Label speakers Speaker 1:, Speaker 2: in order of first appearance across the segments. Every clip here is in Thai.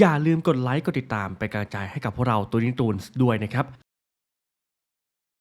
Speaker 1: อย่าลืมกดไลค์กดติดตามไปนกำลังใจให้กับพวกเราตัวนิตูนด้วยนะครับ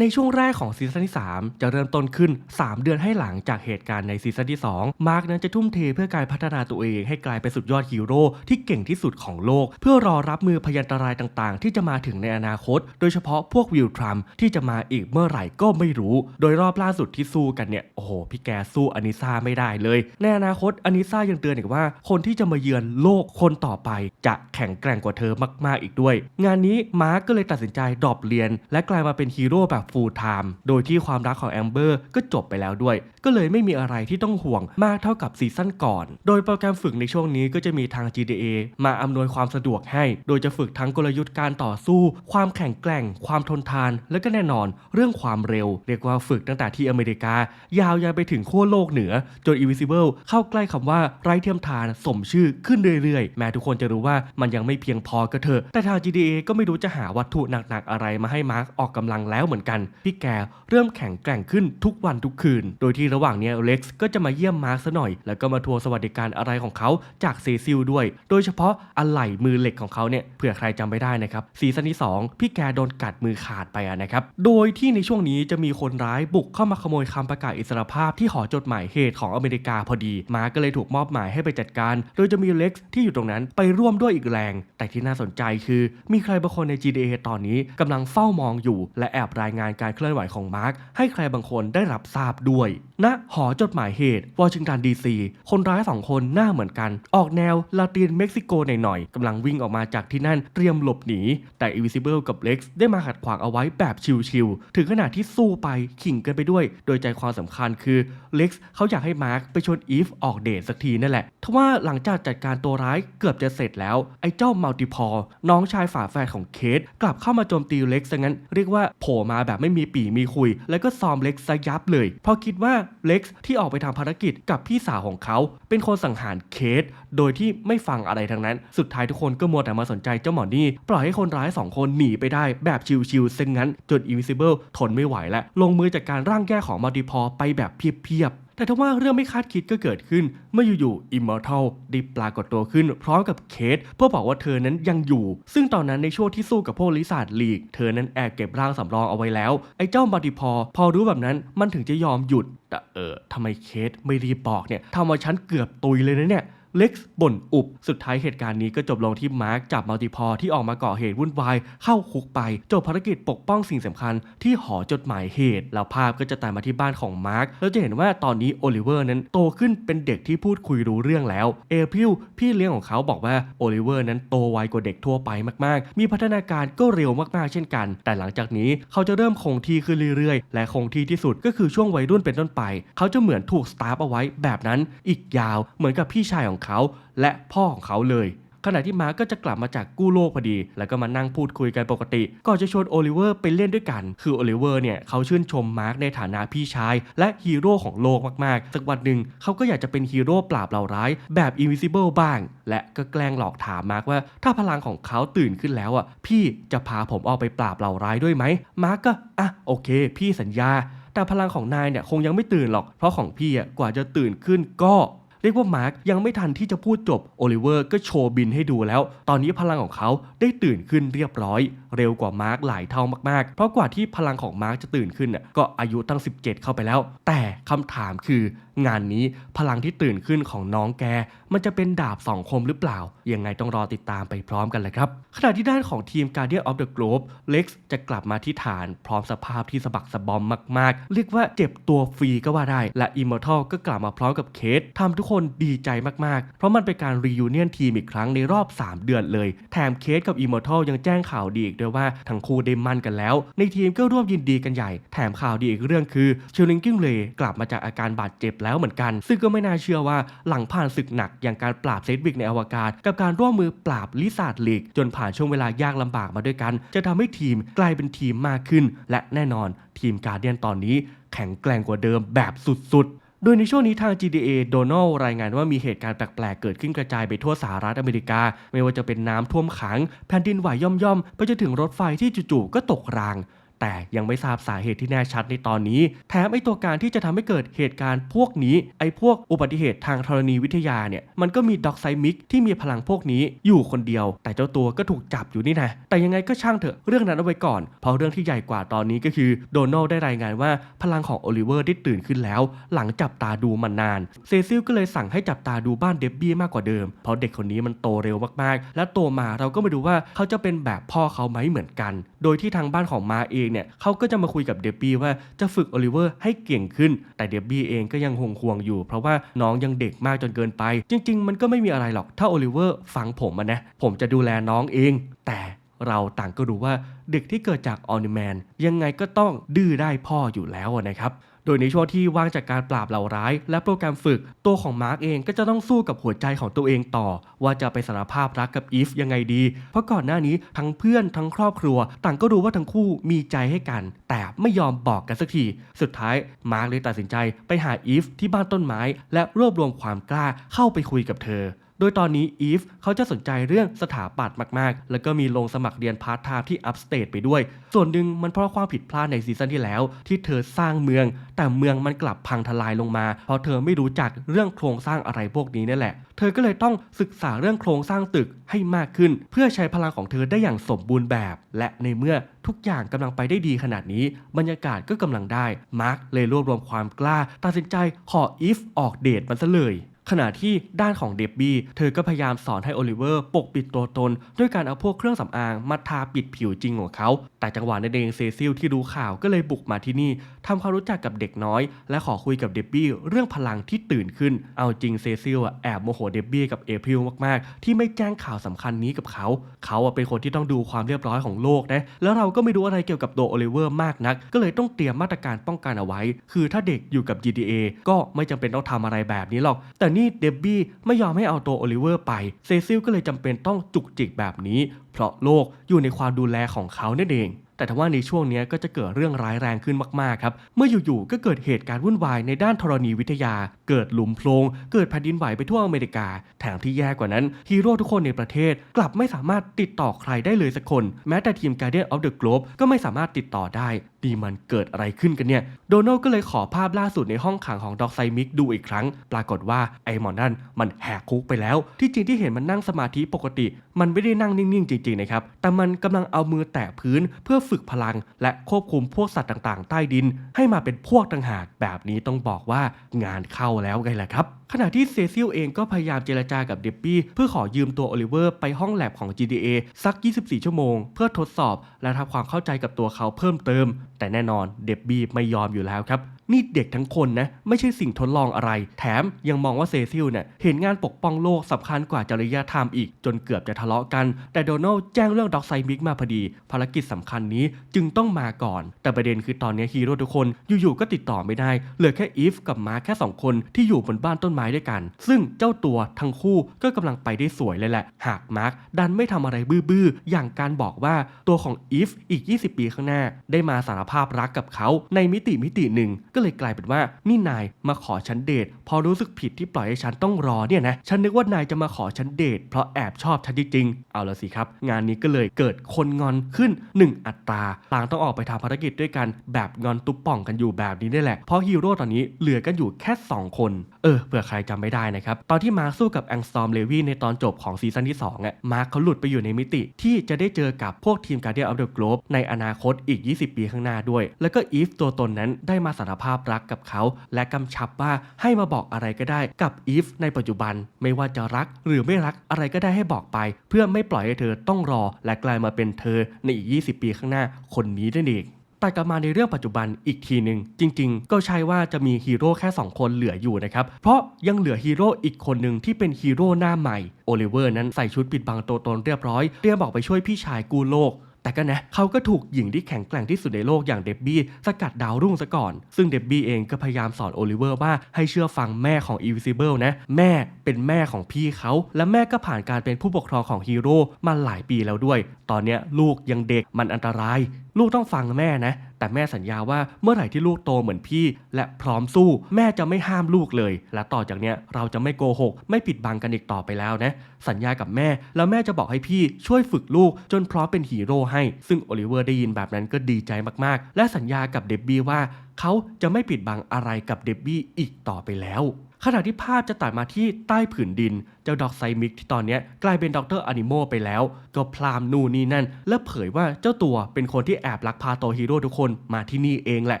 Speaker 1: ในช่วงแรกของซีซั่นที่ 3 จะเริ่มต้นขึ้น 3 เดือนให้หลังจากเหตุการณ์ในซีซั่นที่ 2 มาร์กนั้นจะทุ่มเทเพื่อการพัฒนาตัวเองให้กลายเป็นสุดยอดฮีโร่ที่เก่งที่สุดของโลก เพื่อรอรับมือพยันตรายต่างๆ ที่จะมาถึงในอนาคต โดยเฉพาะพวกวิลทรัมที่จะมาอีกเมื่อไหร่ก็ไม่รู้ โดยรอบล่าสุดที่สู้กันเนี่ยโอ้โหพี่แกสู้อานิซาไม่ได้เลย ในอนาคตอานิซายังเตือนอีกว่า คนที่จะมาเยือนโลกคนต่อไป จะแข็งแกร่งกว่าเธอมากๆอีกด้วย งานนี้มาร์กก็เลยตัดสินใจดรอปเรียน และกลายมาเป็นฮีโร่แบบฟูลไทม์โดยที่ความรักของแอมเบอร์ก็จบไปแล้วด้วย ก็เลยไม่มีอะไรที่ต้องห่วงมากเท่ากับซีซั่นก่อน โดยโปรแกรมฝึกในช่วงนี้ก็จะมีทาง GTA มาอำนวยความสะดวกให้ โดยจะฝึกทั้งกลยุทธ์การต่อสู้ ความแข็งแกร่ง ความทนทาน และก็แน่นอนเรื่องความเร็ว เรียกว่าฝึกตั้งแต่ที่อเมริกา ยาวยันไปถึงขั้วโลกเหนือ จน Invisible เข้าใกล้คำว่าไร้เทียมทานสมชื่อขึ้นเรื่อยๆ แม้ทุกคนจะรู้ว่ามันยังไม่เพียงพอก็เถอะแต่ทาง GTA ก็ไม่รู้จะหาวัตถุหนักๆอะไรมาให้มาร์คออกกำลังแล้วเหมือนกันพี่แกเริ่มแข็งแกร่งขึ้นทุกวันทุกคืน โดยที่ระหว่างนี้เล็กซ์ก็จะมาเยี่ยมมาร์คซะหน่อย แล้วก็มาทัวงสวัสดิการอะไรของเขาจากเซซิลด้วย โดยเฉพาะอะไหล่มือเหล็กของเขาเนี่ยเผื่อใครจำไม่ได้นะครับซีซั่นที่ 2 พี่แกโดนกัดมือขาดไปนะครับโดยที่ในช่วงนี้จะมีคนร้ายบุกเข้ามาขโมยคำประกาศอิสรภาพที่หอจดหมายเหตุของอเมริกาพอดี มาร์ก็เลยถูกมอบหมายให้ไปจัดการ โดยจะมีเล็กซ์ที่อยู่ตรงนั้นไปร่วมด้วยอีกแรง แต่ที่น่าสนใจคือ มีใครบางคนใน GTA ตอนนี้กำลังเฝ้ามองอยู่และแอบรายงานการเคลื่อนไหวของมาร์คให้ใครบางคนได้รับทราบด้วยณหอจดหมายเหตุวอชิงตันดีซีคนร้ายสองคนหน้าเหมือนกัน ออกแนวลาตินเม็กซิโกหน่อยๆกำลังวิ่งออกมาจากที่นั่นเตรียมหลบหนี แต่ Invisible กับ Lex ได้มาขัดขวางเอาไว้แบบชิวๆถึงขนาดที่สู้ไปขิงกันไปด้วย โดยใจความสำคัญคือ Lex เขาอยากให้มาร์คไปชวนอีฟออกเดทสักทีนั่นแหละทว่าหลังจากจัดการตัวร้ายเกือบจะเสร็จแล้ว ไอ้เจ้ามัลติพอลน้องชายฝาแฝดของเคทกลับเข้ามาโจมตีเล็กซะงั้นเรียกว่าโผล่มาแบบไม่มีปีมีคุย แล้วก็ซ้อมเล็กซะยับเลยเพราะคิดว่าเล็กที่ออกไปทำภารกิจกับพี่สาวของเขา เป็นคนสังหารเคส โดยที่ไม่ฟังอะไรทั้งนั้น สุดท้ายทุกคนก็มัวแต่มาสนใจเจ้าหมอนี่ ปล่อยให้คนร้ายสองคนหนีไปได้แบบชิวๆซึ่งงั้นจน Invisible ทนไม่ไหวและลงมือจัดการร่างแก้ของมัลติพอไปแบบเพียบๆ แต่ทว่าเรื่องไม่คาดคิดก็เกิดขึ้น เมื่ออยู่ๆ Immortal ได้ปรากฏตัวขึ้น พร้อมกับเคสเพื่อบอกว่าเธอนั้นยังอยู่ ซึ่งตอนนั้นในช่วงที่สู้กับพวกลิซาร์ดลีก เธอนั้นแอบเก็บร่างสำรองเอาไว้แล้ว ไอ้เจ้ามัลติพอ พอรู้แบบนั้นมันถึงจะยอมหยุดแต่เออทำไมเคสไม่รีบบอกเนี่ยทำเอาฉันเกือบตุยเลยนะเนี่ย เล็กซ์บ่นอุบ สุดท้ายเหตุการณ์นี้ก็จบลงที่มาร์คจับมัลติพอที่ออกมาก่อเหตุวุ่นวาย เข้าคุกไป จบภารกิจปกป้องสิ่งสำคัญที่หอจดหมายเหตุ แล้วภาพก็จะตัดมาที่บ้านของมาร์คแล้วจะเห็นว่าตอนนี้โอลิเวอร์นั้นโตขึ้นเป็นเด็กที่พูดคุยรู้เรื่องแล้ว เอพิลพี่เลี้ยงของเขาบอกว่าโอลิเวอร์นั้นโตไวกว่าเด็กทั่วไปมากๆ มีพัฒนาการก็เร็วมากๆ เช่นกัน แต่หลังจากนี้เขาจะเริ่มคงที่ขึ้นเรื่อยๆ และคงที่ที่สุดก็คือช่วงวัยรุ่นเป็นต้นไป เขาจะเหมือนถูกสตาร์ฟเอาไว้แบบนั้นอีกยาวเหมือนกับพี่ชายของเขาและพ่อของเขาเลยขณะที่มาร์ก็จะกลับมาจากกู้โลกพอดี แล้วก็มานั่งพูดคุยกันปกติ ก่อนจะชวนโอลิเวอร์ไปเล่นด้วยกัน คือโอลิเวอร์เนี่ยเขาชื่นชมมาร์คในฐานะพี่ชาย และฮีโร่ของโลกมากๆ สักวันหนึ่งเขาก็อยากจะเป็นฮีโร่ปราบเหล่าร้าย แบบ Invisible บ้าง และก็แกล้งหลอกถามมาร์คว่า ถ้าพลังของเขาตื่นขึ้นแล้วอะ พี่จะพาผมออกไปปราบเหล่าร้ายด้วยไหม มาร์คก็ อะ โอเค พี่สัญญา แต่พลังของนายเนี่ยคงยังไม่ตื่นหรอก เพราะของพี่อะกว่าจะตื่นขึ้นก็ เรียกว่ามาร์คยังไม่ทันที่จะพูดจบโอลิเวอร์ก็โชว์บินให้ดูแล้ว ตอนนี้พลังของเขาได้ตื่นขึ้นเรียบร้อย เร็วกว่ามาร์คหลายเท่ามากๆ เพราะกว่าที่พลังของมาร์คจะตื่นขึ้นก็อายุตั้ง 17 เข้าไปแล้ว แต่คำถามคืองานนี้พลังที่ตื่นขึ้นของน้องแก มันจะเป็นดาบสองคมหรือเปล่า ยังไงต้องรอติดตามไปพร้อมกันเลยครับ ขณะที่ด้านของทีม Guardian of the Globe เล็กซ์จะกลับมาที่ฐานพร้อมสภาพที่สะบักสะบอมมาก ๆ เรียกว่าเจ็บตัวฟรีก็ว่าได้ และ Immortal ก็กลับมาพร้อมกับเคสทำทุกคนดีใจมากๆ เพราะมันเป็นการรียูเนียนทีมอีกครั้งในรอบ 3 เดือนเลย แถมเคสกับ Immortal ยังแจ้งข่าวดีอีกด้วยว่าทั้งคู่ได้มั่นกันแล้ว ในทีมก็ร่วมยินดีกันใหญ่ แถมข่าวดีอีกเรื่องคือเชลลิงกิ้งเลกลับมาจากอาการบาดเจ็บแล้วเหมือนกัน ซึ่งก็ไม่น่าเชื่อว่าหลังผ่านศึกหนักอย่างการปราบเซดวิกในอวกาศ กับการร่วมมือปราบลิซาร์ดลีกจนผ่านช่วงเวลายากลำบากมาด้วยกัน จะทำให้ทีมกลายเป็นทีมมากขึ้น และแน่นอนทีมการเดียนตอนนี้แข็งแกร่งกว่าเดิมแบบสุดๆ โดยในช่วงนี้ทาง GDA โดนัลรายงานว่ามีเหตุการณ์แปลกๆ เกิดขึ้นกระจายไปทั่วสหรัฐอเมริกา ไม่ว่าจะเป็นน้ำท่วมขัง แผ่นดินไหวย่อมๆ ไปจนถึงรถไฟที่จู่ๆก็ตกราง แต่ยังไม่ทราบสาเหตุที่แน่ชัดในตอนนี้ แถมไอตัวการที่จะทำให้เกิดเหตุการณ์พวกนี้ไอพวกอุบัติเหตุทางธรณีวิทยาเนี่ยมันก็มีด็อกไซมิกที่มีพลังพวกนี้อยู่คนเดียว แต่เจ้าตัวก็ถูกจับอยู่นี่นะแต่ยังไงก็ช่างเถอะเรื่องนั้นเอาไว้ก่อน เพราะเรื่องที่ใหญ่กว่าตอนนี้ก็คือโดนัลได้รายงานว่าพลังของโอลิเวอร์ได้ตื่นขึ้นแล้ว หลังจับตาดูมันนานเซซิลก็เลยสั่งให้จับตาดูบ้านเดบบี้มากกว่าเดิม เพราะเด็กคนนี้มันโตเร็วมากๆ และโตมาเราก็มาดูว่าเขาจะเป็นแบบพ่อเขาไหมเหมือนกัน โดยที่ทางบ้านของมาเองเนี่ยเขาก็จะมาคุยกับเดบบี้ว่าจะฝึกโอลิเวอร์ให้เก่งขึ้น แต่เดบบี้เองก็ยังห่วงอยู่ เพราะว่าน้องยังเด็กมากจนเกินไป จริง ๆ มันก็ไม่มีอะไรหรอกถ้าโอลิเวอร์ฟังผมนะผมจะดูแลน้องเอง แต่เราต่างก็รู้ว่าเด็กที่เกิดจากออนิแมนยังไงก็ต้องดื้อได้พ่ออยู่แล้วนะครับ โดยในช่วงที่ว่างจากการปราบเหล่าร้าย และโปรแกรมฝึก ตัวของมาร์กเองก็จะต้องสู้กับหัวใจของตัวเองต่อ ว่าจะไปสารภาพรักกับอีฟยังไงดี เพราะก่อนหน้านี้ทั้งเพื่อนทั้งครอบครัว ต่างก็รู้ว่าทั้งคู่มีใจให้กัน แต่ไม่ยอมบอกกันสักที สุดท้ายมาร์กเลยตัดสินใจไปหาอีฟที่บ้านต้นไม้ และรวบรวมความกล้าเข้าไปคุยกับเธอ โดยตอนนี้อีฟเขาจะสนใจเรื่องสถาปัตย์มากๆ แล้วก็มีลงสมัครเรียนพาร์ทไทม์ที่อัพสเตทไปด้วย ส่วนหนึ่งมันเพราะความผิดพลาดในซีซั่นที่แล้ว ที่เธอสร้างเมือง แต่เมืองมันกลับพังทลายลงมา เพราะเธอไม่รู้จักเรื่องโครงสร้างอะไรพวกนี้นี่แหละ เธอก็เลยต้องศึกษาเรื่องโครงสร้างตึกให้มากขึ้น เพื่อใช้พลังของเธอได้อย่างสมบูรณ์แบบ และในเมื่อทุกอย่างกำลังไปได้ดีขนาดนี้ บรรยากาศก็กำลังได้มาร์คเลยรวบรวมความกล้า ตัดสินใจขออีฟออกเดทมันซะเลย ขณะที่ด้านของเดบบี้เธอก็พยายามสอนให้โอลิเวอร์ปกปิดตัวตน ด้วยการเอาพวกเครื่องสำอางมาทาปิดผิวจริงของเขา แต่จังหวะนั้นเองเซซิลที่รู้ข่าวก็เลยบุกมาที่นี่ทำความรู้จักกับเด็กน้อย และขอคุยกับเดบบี้เรื่องพลังที่ตื่นขึ้น เอาจริงเซซิลอะแอบโมโหเดบบี้กับเอพิลมากๆ ที่ไม่แจ้งข่าวสำคัญนี้กับเขา เขาอะเป็นคนที่ต้องดูความเรียบร้อยของโลกนะแล้วเราก็ไม่รู้อะไรเกี่ยวกับตัวโอลิเวอร์มากนัก ก็เลยต้องเตรียมมาตรการป้องกันเอาไว้ คือถ้าเด็กอยู่กับ GTA ก็ไม่จำเป็นต้องทำอะไรแบบนี้หรอก แต่นี่เดบบี้ไม่ยอมให้เอาตัวโอลิเวอร์ไปเซซิลก็เลยจำเป็นต้องจุกจิกแบบนี้ เพราะโลกอยู่ในความดูแลของเขานั่นเอง แต่ถ้าว่าในช่วงนี้ก็จะเกิดเรื่องร้ายแรงขึ้นมากๆครับ เมื่ออยู่ๆก็เกิดเหตุการณ์วุ่นวายในด้านธรณีวิทยาเกิดหลุมโพรงเกิดแผ่นดินไหวไปทั่วอเมริกา แถมที่แย่กว่านั้นฮีโร่ทุกคนในประเทศกลับไม่สามารถติดต่อใครได้เลยสักคน แม้แต่ทีม Guardian of the Globe ก็ไม่สามารถติดต่อได้ดีมันเกิดอะไรขึ้นกันเนี่ย โดนัลด์ก็เลยขอภาพล่าสุดในห้องขังของด็อกไซมิกดูอีกครั้ง ปรากฏว่าไอ้หมอนั่นมันแหกคุกไปแล้ว ที่จริงที่เห็นมันนั่งสมาธิปกติ มันไม่ได้นั่งนิ่งๆ จริงๆนะครับ แต่มันกำลังเอามือแตะพื้นเพื่อฝึกพลัง และควบคุมพวกสัตว์ต่างๆ ใต้ดิน ให้มาเป็นพวกต่างหากแบบนี้ต้องบอกว่างานเข้าแล้วไงล่ะครับขณะที่เซซิลเองก็พยายามเจรจากับเดบบี้เพื่อขอยืมตัวโอลิเวอร์ไปห้องแลบของ GTA สัก 24 ชั่วโมง เพื่อทดสอบและทำความเข้าใจกับตัวเขาเพิ่มเติม แต่แน่นอนเดบบี้ไม่ยอมอยู่แล้วครับนี่เด็กทั้งคนนะไม่ใช่สิ่งทดลองอะไร แถมยังมองว่าเซซิลเนี่ยเห็นงานปกป้องโลกสำคัญกว่าจริยธรรมอีก จนเกือบจะทะเลาะกัน แต่โดนัลด์แจ้งเรื่องด็อกไซมิกมาพอดี ภารกิจสำคัญนี้จึงต้องมาก่อน แต่ประเด็นคือตอนนี้ฮีโร่ทุกคนอยู่ๆก็ติดต่อไม่ได้เหลือแค่อีฟกับมาแค่สองคนที่อยู่บนบ้านต้นไม้ด้วยกัน ซึ่งเจ้าตัวทั้งคู่ก็กำลังไปได้สวยเลยแหละ หากมาร์คดันไม่ทำอะไรบื้อๆ อย่างการบอกว่าตัวของอีฟอีก 20 ปีข้างหน้า ได้มาสารภาพรักกับเขาในมิติมิติหนึ่ง ก็เลยกลายเป็นว่านี่นายมาขอฉันเดท พอรู้สึกผิดที่ปล่อยให้ฉันต้องรอเนี่ยนะ ฉันนึกว่านายจะมาขอฉันเดท เพราะแอบชอบฉันจริงๆ เอาละสิครับ งานนี้ก็เลยเกิดคนงอนขึ้น 1 อัตราต่างต้องออกไปทำภารกิจด้วยกันแบบงอนตุ๊บป่องกันอยู่แบบนี้นี่แหละเพราะฮีโร่ตอนนี้เหลือกันอยู่แค่ 2 คน เออเผื่อใครจำไม่ได้นะครับ ตอนที่มาร์คสู้กับแองสตอมเลวีในตอนจบของซีซั่นที่ 2อะมาร์คเขาหลุดไปอยู่ในมิติที่จะได้เจอกับพวกทีม Guardian of the Globe ในอนาคตอีก 20 ปีข้างหน้าด้วย แล้วก็อีฟตัวตนนั้นได้มาสารภาพรักกับเขา และกำชับว่าให้มาบอกอะไรก็ได้กับอีฟในปัจจุบันไม่ว่าจะรักหรือไม่รักอะไรก็ได้ให้บอกไป เพื่อไม่ปล่อยให้เธอต้องรอและกลายมาเป็นเธอในอีก 20 ปีข้างหน้าคนนี้นั่นเอง ตัดกลับมาในเรื่องปัจจุบันอีกทีหนึ่งจริง ๆ ก็ใช่ว่าจะมีฮีโร่แค่ 2 คนเหลืออยู่นะครับเพราะยังเหลือฮีโร่อีกคนหนึ่งที่เป็นฮีโร่หน้าใหม่โอลิเวอร์นั้นใส่ชุดปิดบังตัวตนเรียบร้อยเตรียมบอกไปช่วยพี่ชายกู้โลกแต่ก็นะเขาก็ถูกหญิงที่แข็งแกร่งที่สุดในโลกอย่างเดบบี้สกัดดาวรุ่งซะก่อน ซึ่งเดบบี้เองก็พยายามสอนโอลิเวอร์ว่าให้เชื่อฟังแม่ของ Invisible นะ แม่เป็นแม่ของพี่เขา และแม่ก็ผ่านการเป็นผู้ปกครองของฮีโร่มาหลายปีแล้วด้วย ตอนนี้ลูกยังเด็กมันอันตราย ลูกต้องฟังแม่นะ แต่แม่สัญญาว่าเมื่อไหร่ที่ลูกโตเหมือนพี่ และพร้อมสู้ แม่จะไม่ห้ามลูกเลย และต่อจากเนี้ยเราจะไม่โกหก ไม่ปิดบังกันอีกต่อไปแล้วนะ สัญญากับแม่ แล้วแม่จะบอกให้พี่ช่วยฝึกลูกจนพร้อมเป็นฮีโร่ให้ ซึ่งโอลิเวอร์ได้ยินแบบนั้นก็ดีใจมากๆ และสัญญากับเดบบี้ว่าเขาจะไม่ปิดบังอะไรกับเดบบี้อีกต่อไปแล้ว ขณะที่ภาพจะตัดมาที่ใต้ผืนดิน เจ้าดอกไซมิกที่ตอนนี้กลายเป็นด็อกเตอร์อนิโมไปแล้ว ก็พลามนู่นนี่นั่น และเผยว่าเจ้าตัวเป็นคนที่แอบลักพาตัวฮีโร่ทุกคนมาที่นี่เองแหละ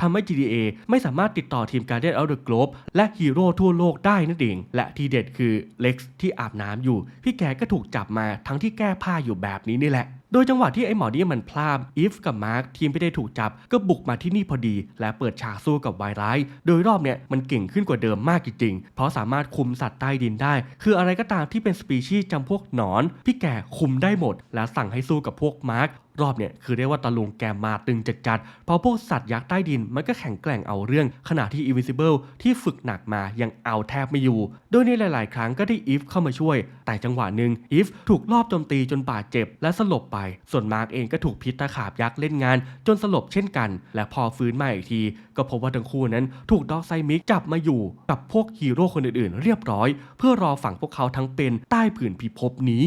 Speaker 1: ทำให้ GTA ไม่สามารถติดต่อทีม Guardian of the Globe และฮีโร่ทั่วโลกได้นั่นเอง และทีเด็ดคือเล็กซ์ที่อาบน้ำอยู่ พี่แกก็ถูกจับมาทั้งที่แก้ผ้าอยู่แบบนี้นี่แหละ ดยจังหวะที่ไอ้หมอนี่มันพลาดอีฟกับมาร์คทีมไม่ได้ถูกจับ ก็บุกมาที่นี่พอดี และเปิดฉากสู้กับไวร้าย โดยรอบเนี่ยมันเก่งขึ้นกว่าเดิมมากจริงๆ เพราะสามารถคุมสัตว์ใต้ดินได้ คืออะไรก็ตามที่เป็นสปีชีส์จำพวกหนอน พี่แกคุมได้หมด และสั่งให้สู้กับพวกมาร์ค รอบเนี่ยคือเรียกว่าตะลุงแกมาตึงจัดๆเพราะพวกสัตว์ยักษ์ใต้ดินมันก็แข็งแกร่งเอาเรื่อง ขณะที่ Invisible ที่ฝึกหนักมายังเอาแทบไม่อยู่ โดยในหลาย ๆ ครั้งก็ได้อีฟเข้ามาช่วย แต่จังหวะหนึ่งอีฟถูกลอบโจมตีจนบาดเจ็บ และสลบไป ส่วนมาร์กเองก็ถูกพิษตะขาบยักษ์เล่นงาน จนสลบเช่นกัน และพอฟื้นมาอีกที ก็พบว่าทั้งคู่นั้นถูกดอกไซมิกจับมาอยู่ กับพวกฮีโร่คนอื่น ๆ เรียบร้อย เพื่อรอฝังพวกเขาทั้งเป็นใต้ผืนพิภพนี้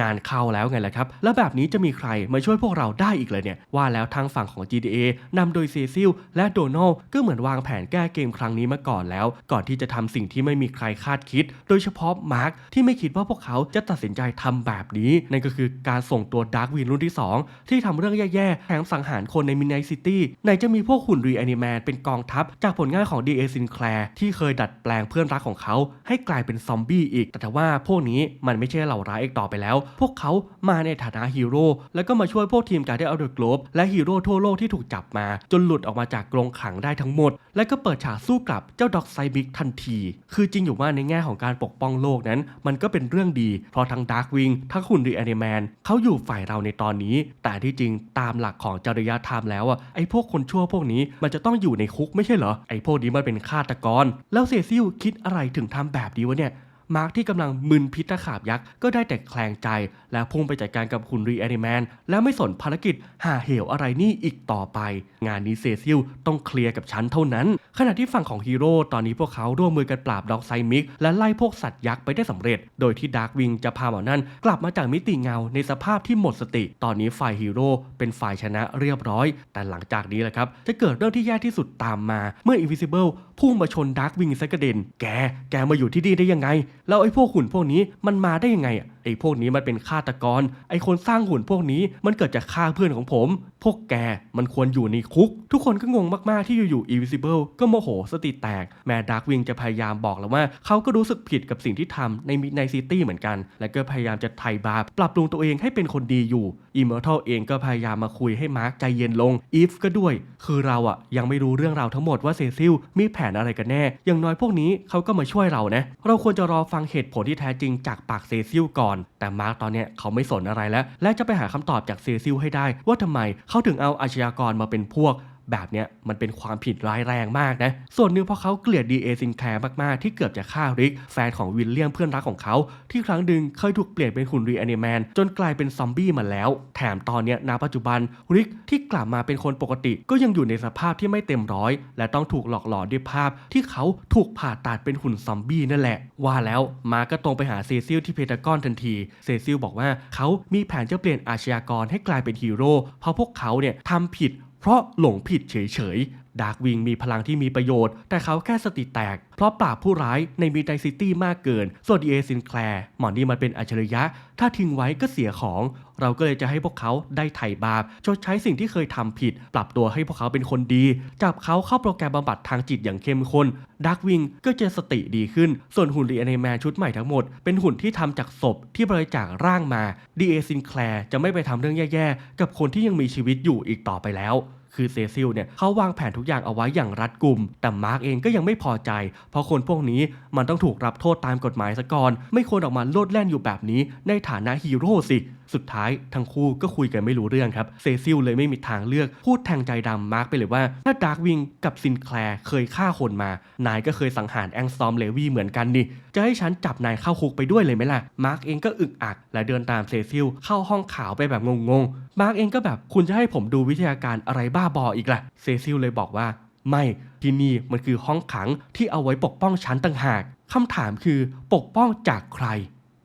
Speaker 1: งานเข้าแล้วไงล่ะครับ แล้วแบบนี้จะมีใครมาช่วยพวกเราได้อีกเลยเนี่ย ว่าแล้วทางฝั่งของ GTA นำโดยเซซิลและโดนัลก็เหมือนวางแผนแก้เกมครั้งนี้มาก่อนแล้ว ก่อนที่จะทำสิ่งที่ไม่มีใครคาดคิด โดยเฉพาะมาร์คที่ไม่คิดว่าพวกเขาจะตัดสินใจทำแบบนี้ นั่นก็คือการส่งตัวดาร์กวินรุ่นที่ 2 ที่ทำเรื่องแย่ๆแถมสังหารคนในมินไนซิตี้ไหนจะมีพวกหุ่นรีแอนิแมนเป็นกองทัพ จากผลงานของ D.A. Sinclair ที่เคยดัดแปลงเพื่อนรักของเขา ให้กลายเป็นซอมบี้อีก แต่ว่าพวกนี้มันไม่ใช่เหล่าร้ายอีกต่อไปแล้วพวกเขามาในฐานะฮีโร่แล้วก็มาช่วยพวกทีมการ์เดนอัลเดอร์โกลบและฮีโร่ทั่วโลกที่ถูกจับมา จนหลุดออกมาจากกรงขังได้ทั้งหมด และก็เปิดฉากสู้กลับเจ้าด็อกไซบิกทันที คือจริงอยู่ว่าในแง่ของการปกป้องโลกนั้น มันก็เป็นเรื่องดี เพราะทั้งดาร์กวิงทั้งหุ่นรีแอนิแมนเขาอยู่ฝ่ายเราในตอนนี้ แต่ที่จริงตามหลักของจริยธรรมแล้วอะไอ้พวกคนชั่วพวกนี้มันจะต้องอยู่ในคุกไม่ใช่เหรอไอ้พวกนี้มันเป็นฆาตกร แล้วเซซิลคิดอะไรถึงทำแบบนี้วะเนี่ย มาร์คที่กำลังมึนพิษตะขาบยักษ์ก็ได้แต่แคลงใจ และพุ่งไปจัดการกับหุ่นรีแอนิแมน และไม่สนภารกิจหาเหวอะไรนี่อีกต่อไป งานนี้เซซิลต้องเคลียร์กับฉันเท่านั้น ขณะที่ฝั่งของฮีโร่ตอนนี้พวกเขาร่วมมือกันปราบด็อกไซมิก และไล่พวกสัตว์ยักษ์ไปได้สำเร็จ โดยที่ดาร์กวิงจะพาหมอนั่นกลับมาจากมิติเงาในสภาพที่หมดสติ ตอนนี้ฝ่ายฮีโร่เป็นฝ่ายชนะเรียบร้อย แต่หลังจากนี้แหละครับจะเกิดเรื่องที่แย่ที่สุดตามมา เมื่อ Invisible พุ่งมาชนดาร์กวิงซะกระเด็นแก แกมาอยู่ที่นี่ได้ยังไงแล้วไอ้พวกหุ่นพวกนี้มันมาได้ยังไงอะไอ้พวกนี้มันเป็นฆาตกร ไอ้คนสร้างหุ่นพวกนี้มันเกิดจากฆ่าเพื่อนของผม พวกแกมันควรอยู่ในคุก ทุกคนก็งงมากๆที่อยู่ๆ Invisible ก็โมโหสติแตก แม่ดาร์กวิงจะพยายามบอกแล้วว่า เขาก็รู้สึกผิดกับสิ่งที่ทำในมิดไนซิตี้เหมือนกัน และก็พยายามจะไถ่บาปปรับปรุงตัวเองให้เป็นคนดีอยู่อิมเมอร์ทัลเองก็พยายามมาคุยให้มาร์คใจเย็นลงอีฟก็ด้วย คือเราอะยังไม่รู้เรื่องราวทั้งหมดว่าเซซิลมีแผนอะไรกันแน่ อย่างน้อยพวกนี้เขาก็มาช่วยเรานะเราควรจะรอฟังเหตุผลที่แท้จริงจากปากเซซิลก่อน แต่มาร์กตอนเนี้ยเขาไม่สนอะไรแล้ว และจะไปหาคำตอบจากเซซิลให้ได้ ว่าทำไมเขาถึงเอาอาชญากรมาเป็นพวก แบบเนี้ยมันเป็นความผิดร้ายแรงมากนะ ส่วนหนึ่งเพราะเขาเกลียดดีเอซินแคร์มากๆ ที่เกือบจะฆ่าริก แฟนของวิลเลียมเพื่อนรักของเขา ที่ครั้งหนึ่งเคยถูกเปลี่ยนเป็นหุ่นรีแอนิแมนจนกลายเป็นซอมบี้มาแล้ว แถมตอนเนี้ยณปัจจุบันริกที่กลับมาเป็นคนปกติ ก็ยังอยู่ในสภาพที่ไม่เต็มร้อย และต้องถูกหลอกหลอนด้วยภาพ ที่เขาถูกผ่าตัดเป็นหุ่นซอมบี้นั่นแหละ ว่าแล้วมาก็ตรงไปหาเซซิลที่เพนทากอนทันที เซซิลบอกว่าเขามีแผนจะเปลี่ยนอาชญากรให้กลายเป็นฮีโร่เพราะพวกเขาเนี่ยทำผิด เพราะหลงผิดเฉยๆ ดาร์กวิงมีพลังที่มีประโยชน์ แต่เขาแค่สติแตก เพราะปราบผู้ร้ายในมิดไนซิตี้มากเกิน ส่วนดีเอซินแคลร์หมอนี่มันเป็นอัจฉริยะ ถ้าทิ้งไว้ก็เสียของ เราก็เลยจะให้พวกเขาได้ไถ่บาปชดใช้สิ่งที่เคยทำผิด ปรับตัวให้พวกเขาเป็นคนดี จับเขาเข้าโปรแกรมบำบัดทางจิตอย่างเข้มข้นดาร์กวิงก็จะสติดีขึ้น ส่วนหุ่นรีแอนิแมนชุดใหม่ทั้งหมด เป็นหุ่นที่ทำจากศพที่บริจาคร่างมาดีเอซินแคลร์จะไม่ไปทำเรื่องแย่ๆ กับคนที่ยังมีชีวิตอยู่อีกต่อไปแล้วคือเซซิลเนี่ยเขาวางแผนทุกอย่างเอาไว้อย่างรัดกุม แต่มาร์กเองก็ยังไม่พอใจ เพราะคนพวกนี้มันต้องถูกรับโทษตามกฎหมายซะก่อน ไม่ควรออกมาโลดแล่นอยู่แบบนี้ในฐานะฮีโร่สิสุดท้ายทั้งคู่ก็คุยกันไม่รู้เรื่องครับเซซิลเลยไม่มีทางเลือกพูดแทงใจดำมาร์กไปเลยว่า ถ้าดาร์กวิงกับซินแคลร์เคยฆ่าคนมา นายก็เคยสังหารแองซอมเลวีเหมือนกันนี่จะให้ฉันจับนายเข้าคุกไปด้วยเลยไหมล่ะมาร์กเองก็อึกอัก และเดินตามเซซิลเข้าห้องขาวไปแบบงงๆมาร์กเองก็แบบคุณจะให้ผมดูวิทยาการอะไรบ้าบออีกล่ะเซซิลเลยบอกว่าไม่ที่นี่มันคือห้องขังที่เอาไว้ปกป้องฉันต่างหากคำถามคือปกป้องจากใคร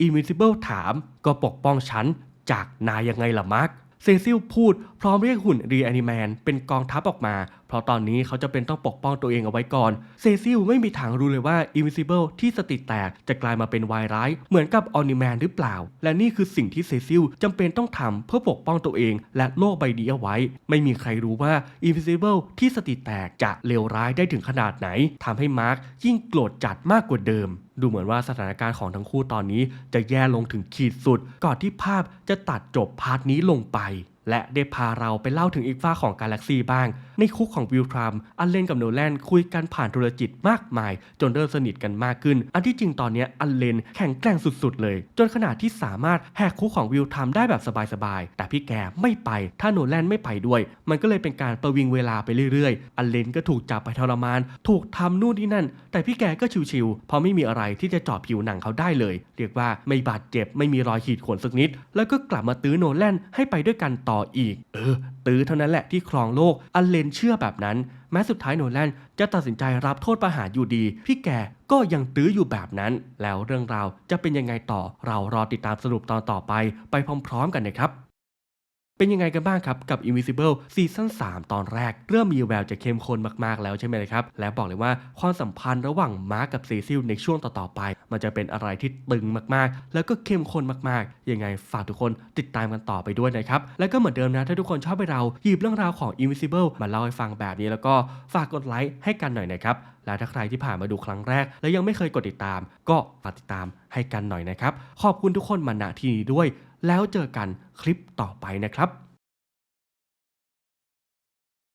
Speaker 1: Invincible ถามก็ปกป้องฉัน จากนายยังไงล่ะมาร์คเซซิลพูดพร้อมเรียกหุ่นรีแอนิแมนเป็นกองทัพออกมา เพราะตอนนี้เขาจะเป็นต้องปกป้องตัวเองเอาไว้ก่อน เซซิลไม่มีทางรู้เลยว่า Invincible ที่สติแตกจะกลายมาเป็นวายร้าย เหมือนกับออนิแมนหรือเปล่า และนี่คือสิ่งที่เซซิลจำเป็นต้องทำเพื่อปกป้องตัวเอง และโลกใบนี้เอาไว้ ไม่มีใครรู้ว่า Invincible ที่สติแตกจะเลวร้ายได้ถึงขนาดไหนทำให้มาร์คยิ่งโกรธจัดมากกว่าเดิม ดูเหมือนว่าสถานการณ์ของทั้งคู่ตอนนี้จะแย่ลงถึงขีดสุด ก่อนที่ภาพจะตัดจบพาร์ทนี้ลงไป และได้พาเราไปเล่าถึงอีกฝ้าของกาแล็กซีบ้าง ในคุกของวิลทรัมอันเลนกับโนแลนคุยกันผ่านโทรจิตมากมาย จนเริ่มสนิทกันมากขึ้น อันที่จริงตอนนี้อันเลนแข็งแกร่งสุดๆเลย จนขนาดที่สามารถแหกคุกของวิลทรัมได้แบบสบายๆ แต่พี่แกไม่ไป ถ้าโนแลนไม่ไปด้วย มันก็เลยเป็นการประวิงเวลาไปเรื่อยๆ อันเลนก็ถูกจับไปทรมาน ถูกทำนู่นนี่นั่น แต่พี่แกก็ชิวๆเพราะไม่มีอะไรที่จะจาะผิวหนังเขาได้เลย เรียกว่าไม่บาดเจ็บไม่มีรอยขีดข่วนสักนิด แล้วก็กลับมาตื้อโนแลนให้ไปด้วยกันต่ออีก เออ ตื้อเท่านั้นแหละที่ครองโลก อัลเลนเชื่อแบบนั้น แม้สุดท้ายโนแลนจะตัดสินใจรับโทษประหารอยู่ดี พี่แกก็ยังตื้ออยู่แบบนั้น แล้วเรื่องราวจะเป็นยังไงต่อ เรารอติดตามสรุปตอนต่อไป ไปพร้อม ๆ กันนะครับ เป็นยังไงกันบ้างครับ กับ Invisible ซีซั่น3 ตอนแรก เริ่มมีแววจะเข้มข้นมากๆแล้วใช่ไหมละครับ และบอกเลยว่าความสัมพันธ์ระหว่างมาร์กกับเซซิลในช่วงต่อๆไป มันจะเป็นอะไรที่ตึงมากๆ แล้วก็เข้มข้นมากๆ ยังไงฝากทุกคนติดตามกันต่อไปด้วยนะครับ และก็เหมือนเดิมนะ ถ้าทุกคนชอบไปเราหยิบเรื่องราวของ Invisible มาเล่าให้ฟังแบบนี้แล้วก็ฝากกดไลค์ให้กันหน่อยนะครับและถ้าใครที่ผ่านมาดูครั้งแรก และยังไม่เคยกดติดตาม ก็ฝากติดตามให้กันหน่อยนะครับขอบคุณทุกคนมาณที่นี้ด้วย แล้วเจอกันคลิปต่อไปนะครับ